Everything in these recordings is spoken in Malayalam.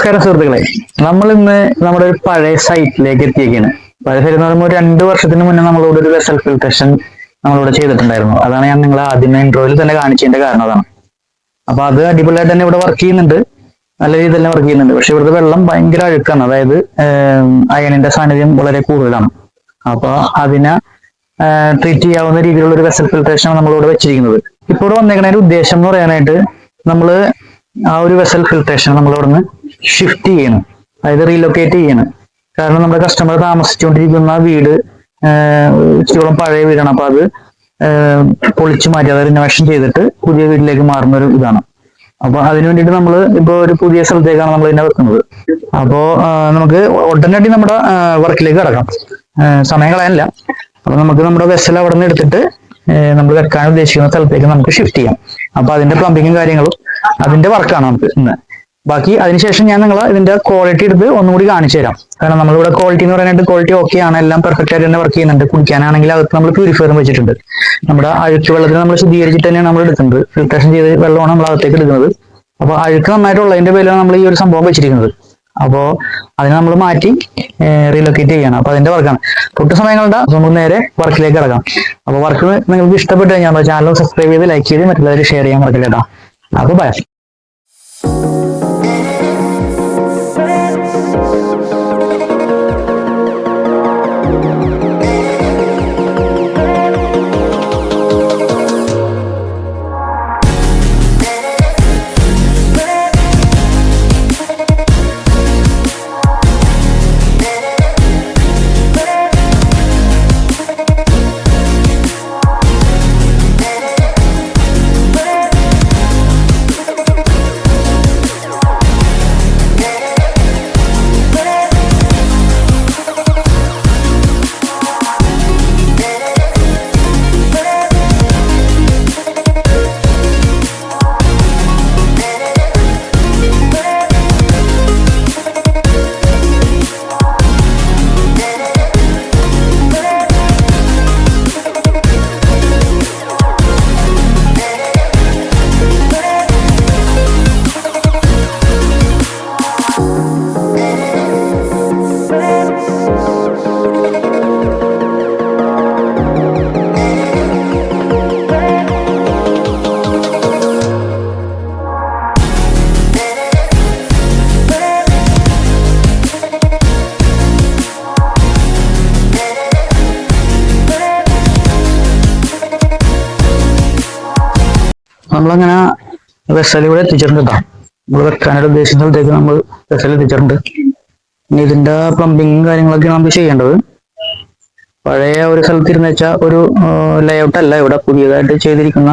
നമസ്കാരം സുഹൃത്തുക്കളെ. നമ്മൾ ഇന്ന് നമ്മുടെ ഒരു പഴയ സൈറ്റിലേക്ക് എത്തിയേക്കാണ്. പഴയ സൈറ്റ് എന്ന് പറയുമ്പോൾ രണ്ട് വർഷത്തിന് മുന്നേ നമ്മളോട് ഒരു വെസൽ ഫിൽട്രേഷൻ നമ്മളിവിടെ ചെയ്തിട്ടുണ്ടായിരുന്നു. അതാണ് ഞാൻ നിങ്ങളെ ആദ്യമേ ഇൻട്രോയിൽ തന്നെ കാണിച്ചതിന്റെ കാരണം അതാണ്. അപ്പൊ അത് അടിപൊളിയായിട്ട് തന്നെ ഇവിടെ വർക്ക് ചെയ്യുന്നുണ്ട്. നല്ല രീതിയിൽ തന്നെ വർക്ക് ചെയ്യുന്നുണ്ട്. പക്ഷെ ഇവിടുത്തെ വെള്ളം ഭയങ്കര അഴുക്കാണ്. അതായത് അയണിന്റെ സാന്നിധ്യം വളരെ കൂടുതലാണ്. അപ്പൊ അതിനെ ട്രീറ്റ് ചെയ്യാവുന്ന രീതിയിലുള്ള ഒരു വെസൽ ഫിൽട്രേഷൻ നമ്മളിവിടെ വെച്ചിരിക്കുന്നത്. ഇപ്പോൾ വന്നേക്കുന്നതിന്റെ ഉദ്ദേശം എന്ന് പറയാനായിട്ട് നമ്മൾ ആ ഒരു വെസൽ ഫിൽട്രേഷൻ നമ്മൾ ഷിഫ്റ്റ് ചെയ്യണം. അതായത് റീലൊക്കേറ്റ് ചെയ്യണം. കാരണം നമ്മുടെ കസ്റ്റമർ താമസിച്ചുകൊണ്ടിരിക്കുന്ന വീട് ഇച്ചിരിയോളം പഴയ വീടാണ്. അപ്പൊ അത് പൊളിച്ചു മാറ്റി അതായത് റിനോവേഷൻ ചെയ്തിട്ട് പുതിയ വീട്ടിലേക്ക് മാറുന്ന ഒരു ഇതാണ്. അപ്പൊ അതിനു വേണ്ടിയിട്ട് നമ്മൾ ഇപ്പൊ ഒരു പുതിയ സ്ഥലത്തേക്കാണ് നമ്മൾ ഇതിനെ വെക്കുന്നത്. അപ്പോ ആഹ് നമുക്ക് ഉടനടി നമ്മുടെ വർക്കിലേക്ക് കിടക്കാം. സമയം കളയാനില്ല. അപ്പൊ നമുക്ക് നമ്മുടെ വെസൽ അവിടെ നിന്ന് എടുത്തിട്ട് നമ്മൾ വെക്കാൻ ഉദ്ദേശിക്കുന്ന സ്ഥലത്തേക്ക് നമുക്ക് ഷിഫ്റ്റ് ചെയ്യാം. അപ്പൊ അതിന്റെ പ്ലംബിങ്ങും കാര്യങ്ങളും അതിന്റെ വർക്കാണ് നമുക്ക് ഇന്ന്. ബാക്കി അതിനുശേഷം ഞാൻ നിങ്ങൾ ഇതിന്റെ ക്വാളിറ്റി എടുത്ത് ഒന്നുകൂടി കാണിച്ചു തരാം. കാരണം നമ്മളിവിടെ ക്വാളിറ്റി എന്ന് പറയാനായിട്ട് ക്വാളിറ്റി ഓക്കെ ആണ്. എല്ലാം പെർഫെക്റ്റ് ആയിട്ട് തന്നെ വർക്ക് ചെയ്യുന്നുണ്ട്. കുടിക്കാനാണെങ്കിൽ അകത്ത് നമ്മൾ പ്യൂരിഫയറും വെച്ചിട്ടുണ്ട്. നമ്മുടെ അഴുക്ക് വെള്ളത്തിന് നമ്മൾ ശുദ്ധീകരിച്ചിട്ട് തന്നെയാണ് നമ്മൾ എടുക്കുന്നത്. ഫിൽട്രേഷൻ ചെയ്ത് വെള്ളമാണ് നമ്മൾ അകത്തേക്ക് എടുക്കുന്നത്. അപ്പോൾ അഴുക്ക് നന്നായിട്ടുള്ളതിന്റെ പേരിലാണ് നമ്മൾ ഈ ഒരു സംഭവം വെച്ചിരിക്കുന്നത്. അപ്പോൾ അതിനെ നമ്മൾ മാറ്റി റീലൊക്കേറ്റ് ചെയ്യണം. അപ്പൊ അതിന്റെ വർക്കാണ് തൊട്ട് സമയങ്ങളുടെ നമുക്ക് നേരെ വർക്കിലേക്ക് ഇറങ്ങാം അപ്പൊ വർക്ക് നിങ്ങൾക്ക് ഇഷ്ടപ്പെട്ട് കഴിഞ്ഞാൽ ചാനൽ സബ്സ്ക്രൈബ് ചെയ്ത് ലൈക്ക് ചെയ്ത് മറ്റുള്ളവർ ഷെയർ ചെയ്യാൻ മറക്കില്ല കേട്ടോ. ബൈ നമ്മളങ്ങനെ വെസലി ഇവിടെ എത്തിച്ചിട്ടുണ്ട് കേട്ടോ നമ്മൾ വെക്കാനായിട്ട് ഉദ്ദേശിക്കുന്ന സ്ഥലത്തേക്ക് നമ്മൾ വെസൽ എത്തിച്ചിട്ടുണ്ട്. ഇനി ഇതിന്റെ പ്ലംബിങ്ങും കാര്യങ്ങളൊക്കെയാണ് നമുക്ക് ചെയ്യേണ്ടത്. പഴയ ഒരു സ്ഥലത്ത് ഇരുന്ന് വെച്ചാൽ ഒരു ലേഔട്ട് അല്ല. ഇവിടെ പുതിയതായിട്ട് ചെയ്തിരിക്കുന്ന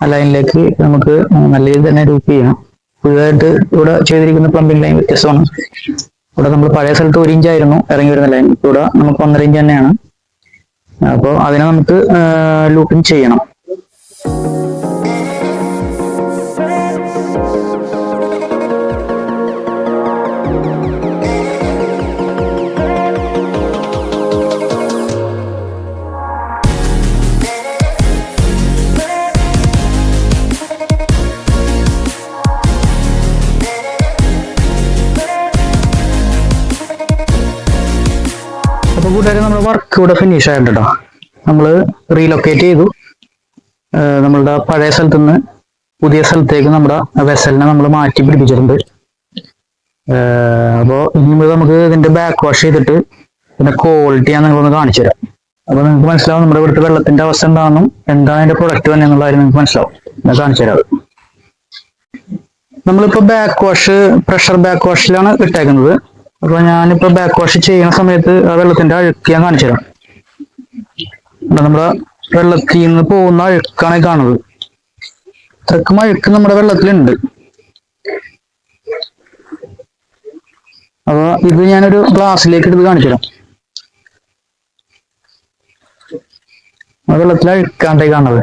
ലൈനിലേക്ക് നമുക്ക് നല്ല രീതിയിൽ തന്നെ രൂപ ചെയ്യണം. പുതിയതായിട്ട് ഇവിടെ ചെയ്തിരിക്കുന്ന പ്ലംബിംഗ് ലൈൻ വ്യത്യസ്തമാണ്. ഇവിടെ നമ്മൾ പഴയ സ്ഥലത്ത് ഒരു ഇഞ്ച് ആയിരുന്നു ഇറങ്ങി വരുന്ന ലൈൻ ഇവിടെ നമുക്ക് ഒന്നര ഇഞ്ച് തന്നെയാണ്. അപ്പോൾ അതിനെ നമുക്ക് ലൂപ്പിംഗ് ചെയ്യണം. കൂട്ടുകാരെ നമ്മുടെ വർക്ക് ഇവിടെ ഫിനിഷ് ആയിട്ടുണ്ട് നമ്മൾ റീലൊക്കേറ്റ് ചെയ്തു. നമ്മളുടെ പഴയ സ്ഥലത്ത് നിന്ന് പുതിയ സ്ഥലത്തേക്ക് നമ്മുടെ വെസലിനെ നമ്മൾ മാറ്റി പിടിപ്പിച്ചിട്ടുണ്ട്. അപ്പോൾ ഇനി നമുക്ക് ഇതിന്റെ ബാക്ക് വാഷ് ചെയ്തിട്ട് ഇതിന്റെ ക്വാളിറ്റി ഞാൻ നിങ്ങളൊന്ന് കാണിച്ചു തരാം. അപ്പൊ നിങ്ങൾക്ക് മനസ്സിലാവും നമ്മുടെ ഇവിടുത്തെ വെള്ളത്തിന്റെ അവസ്ഥ എന്താണെന്നും എന്താണ് അതിന്റെ പ്രൊഡക്റ്റ് തന്നെ എന്നുള്ള കാര്യം നിങ്ങൾക്ക് മനസ്സിലാവും. ഞാൻ കാണിച്ചു തരാം. നമ്മളിപ്പോ ബാക്ക് വാഷ് പ്രഷർ ബാക്ക് വാഷിലാണ് ഇട്ടേക്കുന്നത്. അപ്പൊ ഞാനിപ്പോ ബാക്ക് വാഷ് ചെയ്യുന്ന സമയത്ത് ആ വെള്ളത്തിന്റെ അഴുക്ക് ഞാൻ കാണിച്ചു തരാം. നമ്മുടെ വെള്ളത്തിൽ നിന്ന് പോകുന്ന അഴുക്കാണ് കാണുന്നത്. ഇത്രക്കും അഴുക്ക് നമ്മുടെ വെള്ളത്തിലുണ്ട്. അപ്പൊ ഇത് ഞാനൊരു ഗ്ലാസ്സിലേക്ക് എടുത്ത് കാണിച്ചു തരാം. ആ വെള്ളത്തിൽ അഴുക്കാണ്ടേ കാണുന്നത്.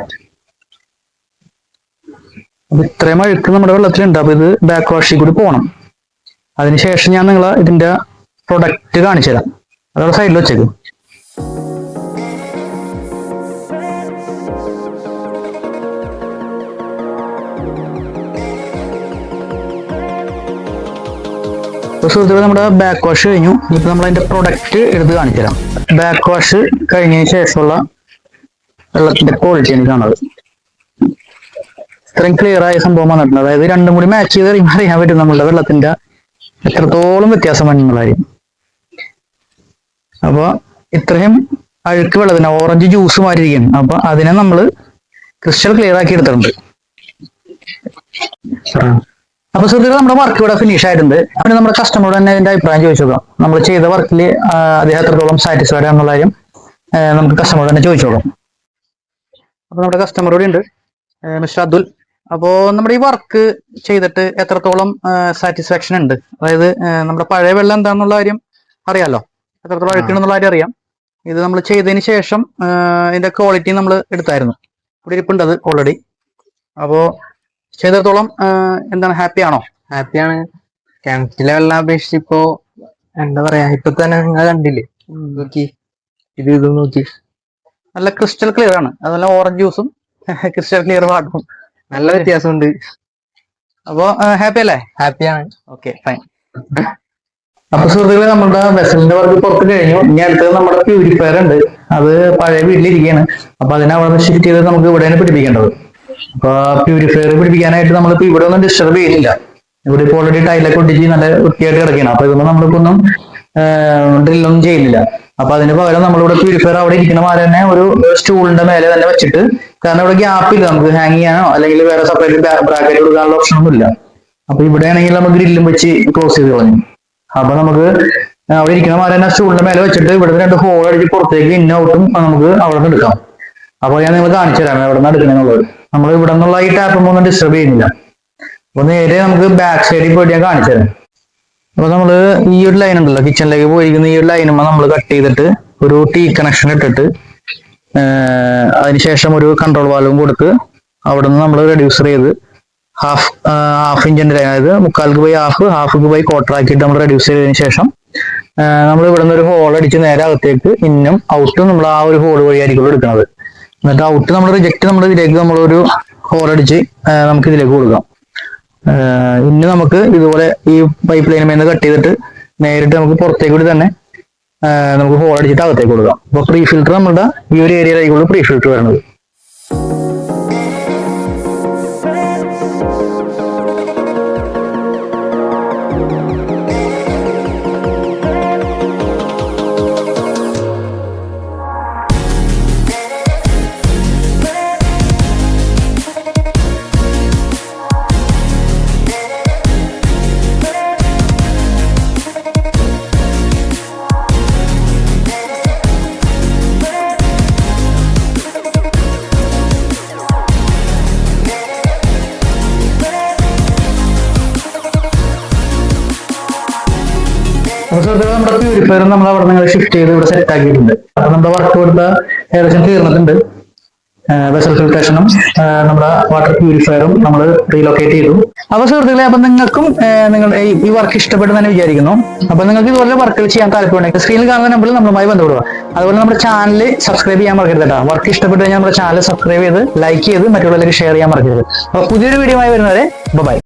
അപ്പൊ ഇത്രയും അഴുക്ക് നമ്മുടെ വെള്ളത്തിലുണ്ട്. അപ്പൊ ഇത് ബാക്ക് വാഷിൽ കൂടി പോകണം അതിനുശേഷം ഞാൻ നിങ്ങൾ ഇതിന്റെ പ്രൊഡക്റ്റ് കാണിച്ചു തരാം അതവിടെ സൈഡിൽ വെച്ചേക്കും. സുഹൃത്തുക്കളെ നമ്മുടെ ബാക്ക് വാഷ് കഴിഞ്ഞു. ഇപ്പൊ നമ്മൾ അതിന്റെ പ്രൊഡക്റ്റ് എടുത്ത് കാണിച്ചു തരാം ബാക്ക് വാഷ് കഴിഞ്ഞതിന് ശേഷമുള്ള വെള്ളത്തിന്റെ ക്വാളിറ്റിയാണ് കാണുന്നത്. ഇത്രയും ക്ലിയർ ആയ സംഭവം വന്നിട്ടുണ്ട്. അതായത് രണ്ടും കൂടി മാച്ച് ചെയ്ത് അറിയാൻ പറ്റും നമ്മളുടെ വെള്ളത്തിന്റെ എത്രത്തോളം വ്യത്യാസമാണ് വന്നിട്ടുള്ളതായിരിക്കും അപ്പൊ ഇത്രയും അഴുക്ക് വെള്ളത്തിന് ഓറഞ്ച് ജ്യൂസ് മാറ്റിയിരിക്കും അപ്പൊ അതിനെ നമ്മൾ ക്രിസ്റ്റൽ ക്ലിയർ ആക്കി എടുത്തിട്ടുണ്ട്. അപ്പൊ സുഹൃത്തുക്കൾ നമ്മുടെ വർക്ക് ഇവിടെ ഫിനിഷ് ആയിട്ടുണ്ട്. അവന് നമ്മുടെ കസ്റ്റമറോട് തന്നെ അതിന്റെ അഭിപ്രായം ചോദിച്ചു നമ്മൾ ചെയ്ത വർക്കിൽ അദ്ദേഹം എത്രത്തോളം സാറ്റിസ്ഫൈഡ് ആണെന്നുള്ള കാര്യം നമുക്ക് കസ്റ്റമറോട് തന്നെ ചോദിച്ചോളാം അപ്പൊ നമ്മുടെ കസ്റ്റമറോട് ഉണ്ട്. മിസ്റ്റർ അതുൽ അപ്പോ നമ്മുടെ ഈ വർക്ക് ചെയ്തിട്ട് എത്രത്തോളം സാറ്റിസ്ഫാക്ഷൻ ഉണ്ട്? അതായത് നമ്മുടെ പഴയ വെള്ളം എന്താണെന്നുള്ള കാര്യം അറിയാലോ? എത്രത്തോളം അഴുക്കണെന്നുള്ള കാര്യം അറിയാം. ഇത് നമ്മൾ ചെയ്തതിന് ശേഷം ഇതിന്റെ ക്വാളിറ്റി നമ്മൾ എടുത്തായിരുന്നു. ഇവിടെ ഇരിപ്പുണ്ട് അത് ഓൾറെഡി അപ്പോ ചെയ്തിടത്തോളം എന്താണ് ഹാപ്പി ആണോ? ഹാപ്പിയാണ് കിണറ്റിലെ വെള്ളം അപേക്ഷിച്ച് ഇപ്പോ എന്താ പറയാ ഇപ്പൊ തന്നെ നിങ്ങൾ കണ്ടില്ലേ? നോക്കി. ഇത് ഇത് നോക്കി. നല്ല ക്രിസ്റ്റൽ ക്ലിയർ ആണ്. അതുപോലെ ഓറഞ്ച് ജ്യൂസും ക്രിസ്റ്റൽ ക്ലിയർ വാട്ടറും നല്ല വ്യത്യാസമുണ്ട്. അപ്പോ ഹാപ്പി അല്ലേ? ഹാപ്പിയാണ് ഓക്കെ ഫൈൻ അപ്പൊ സുഹൃത്തുക്കളെ നമ്മുടെ വെസലിന്റെ വർക്ക് പുറത്ത് കഴിഞ്ഞു. ഇനി അടുത്തത് നമ്മുടെ പ്യൂരിഫയർ ഉണ്ട്. അത് പഴയ വീട്ടിലിരിക്കുകയാണ്. അപ്പൊ അതിനെ അവിടെ ഷിഫ്റ്റ് ചെയ്ത് നമുക്ക് ഇവിടെയാണ് പിടിപ്പിക്കേണ്ടത്. അപ്പൊ പ്യൂരിഫയർ പിടിപ്പിക്കാനായിട്ട് നമ്മളിപ്പോ ഇവിടെ ഒന്നും ഡിസ്റ്റർബ് ചെയ്യുന്നില്ല. ഇവിടെ ഇപ്പോൾ ഓൾറെഡി ടൈലൊക്കെ ഒട്ടിച്ച് നല്ല വൃത്തിയായിട്ട് കിടക്കുകയാണ്. അപ്പൊ ഇതൊന്നും നമ്മളിപ്പോ ഒന്നും ഡ്രില്ലൊന്നും ചെയ്യുന്നില്ല അപ്പൊ അതിന് പകരം നമ്മളിവിടെ പ്യൂരിഫയർ അവിടെ ഇരിക്കുന്ന മാതിരി തന്നെ ഒരു സ്റ്റൂളിന്റെ മേലെ തന്നെ വെച്ചിട്ട് കാരണം ഇവിടെ ഗ്യാപ്പ് ഇല്ല നമുക്ക് ഹാങ് ചെയ്യാനോ അല്ലെങ്കിൽ വേറെ സെപ്പറേറ്റ് ബ്രാക്കറ്റ് കൊടുക്കാനുള്ള ഓപ്ഷൻ ഒന്നും ഇല്ല. അപ്പൊ ഇവിടെ ആണെങ്കിൽ നമുക്ക് ഗ്രില്ലും വെച്ച് ക്ലോസ് ചെയ്ത് കളഞ്ഞു. അപ്പൊ നമുക്ക് അവിടെ ഇരിക്കുന്ന മാതിരി തന്നെ സ്റ്റൂളിന്റെ മേലെ വെച്ചിട്ട് ഇവിടുന്ന് രണ്ട് ഹോൾ അടിച്ച് പുറത്തേക്ക് ഇന്ന ഔട്ടും നമുക്ക് അവിടെ നിന്ന് എടുക്കാം. അപ്പൊ ഞാൻ നിങ്ങൾ കാണിച്ചു തരാം എവിടെ നിന്ന് എടുക്കണമെന്നുള്ളത് നമ്മൾ ഇവിടെ നിന്നുള്ള ഈ ടാപ്പ് ഒന്നും ഡിസ്റ്റർബ് ചെയ്യുന്നില്ല. അപ്പൊ നേരെ നമുക്ക് ബാക്ക് സൈഡിൽ പോയിട്ട് ഞാൻ കാണിച്ചു തരാം. അപ്പൊ നമ്മൾ ഈ ഒരു ലൈൻ ഉണ്ടല്ലോ കിച്ചണിലേക്ക് പോയിരിക്കുന്ന ഈ ഒരു ലൈനുമ്പോൾ നമ്മൾ കട്ട് ചെയ്തിട്ട് ഒരു ടീ കണക്ഷൻ ഇട്ടിട്ട് അതിനുശേഷം ഒരു കൺട്രോൾ വാൽവും കൊടുത്ത് അവിടെ നിന്ന് നമ്മൾ റെഡ്യൂസർ ചെയ്ത് ഹാഫ് ഹാഫ് ഇഞ്ചിന്റെ അതായത് മുക്കാൽക്ക് പോയി ഹാഫ് ഹാഫ് പോയി ക്വാർട്ടർ ആക്കിയിട്ട് നമ്മൾ റെഡ്യൂസ് ചെയ്തതിനു ശേഷം നമ്മൾ ഇവിടെ നിന്ന് ഒരു ഹോൾ അടിച്ച് നേരെ അകത്തേക്ക് ഇന്നും ഔട്ടും നമ്മൾ ആ ഒരു ഹോൾ വഴിയായിരിക്കും എടുക്കുന്നത്. എന്നിട്ട് ഔട്ട് നമ്മൾ റിജക്ട് നമ്മൾ ഇതിലേക്ക് നമ്മളൊരു ഹോൾ അടിച്ച് നമുക്ക് ഇതിലേക്ക് കൊടുക്കാം. ആഹ് ഇനി നമുക്ക് ഇതുപോലെ ഈ പൈപ്പ് ലൈനിൽ നിന്ന് കട്ട് ചെയ്തിട്ട് നേരിട്ട് നമുക്ക് പുറത്തേക്ക് കൂടി തന്നെ നമുക്ക് ഹോൾ അടിച്ചിട്ട് അകത്തേക്ക് കൊടുക്കാം. അപ്പൊ പ്രീ ഫിൽറ്റർ നമ്മുടെ ഈ ഒരു ഏരിയയിലേക്കുള്ള പ്രീ ഫിൽറ്റർ വരുന്നത് അപ്പൊ സുഹൃത്തുക്കളെ നമ്മുടെ പ്യൂരിഫയർ നമ്മൾ അവിടെ നിന്ന് ഷിഫ്റ്റ് ചെയ്ത് ഇവിടെ സെറ്റ് ആക്കിയിട്ടുണ്ട്. അപ്പൊ നമ്മുടെ വർക്ക് കൊടുത്ത ഏകദേശം തീർന്നിട്ടുണ്ട്. വെസൽ ഫിൽട്രേഷനും നമ്മുടെ വാട്ടർ പ്യൂരിഫയറും നമ്മൾ റീലൊക്കേറ്റ് ചെയ്തു. അപ്പൊ സുഹൃത്തുക്കളെ അപ്പൊ നിങ്ങൾക്കും നിങ്ങൾ ഈ- വർക്ക് ഇഷ്ടപ്പെട്ടു വിചാരിക്കുന്നു. അപ്പൊ നിങ്ങൾക്ക് ഇതുപോലെ വർക്കുകൾ ചെയ്യാൻ താല്പര്യമുണ്ടെങ്കിൽ സ്ക്രീനിൽ കാണുന്ന നമ്പറിൽ നമ്മളുമായി ബന്ധപ്പെടുക. അതുപോലെ നമ്മുടെ ചാനൽ സബ്സ്ക്രൈബ് ചെയ്യാൻ മറക്കരുത് കേട്ടോ. വർക്ക് ഇഷ്ടപ്പെട്ടു നമ്മുടെ ചാനൽ സബ്സ്ക്രൈബ് ചെയ്ത് ലൈക്ക് ചെയ്ത് മറ്റുള്ളവരിലേക്ക് ഷെയർ ചെയ്യാൻ മറക്കരുത്. അപ്പൊ പുതിയൊരു വീഡിയോ ആയി വരുന്നവരെ ബൈ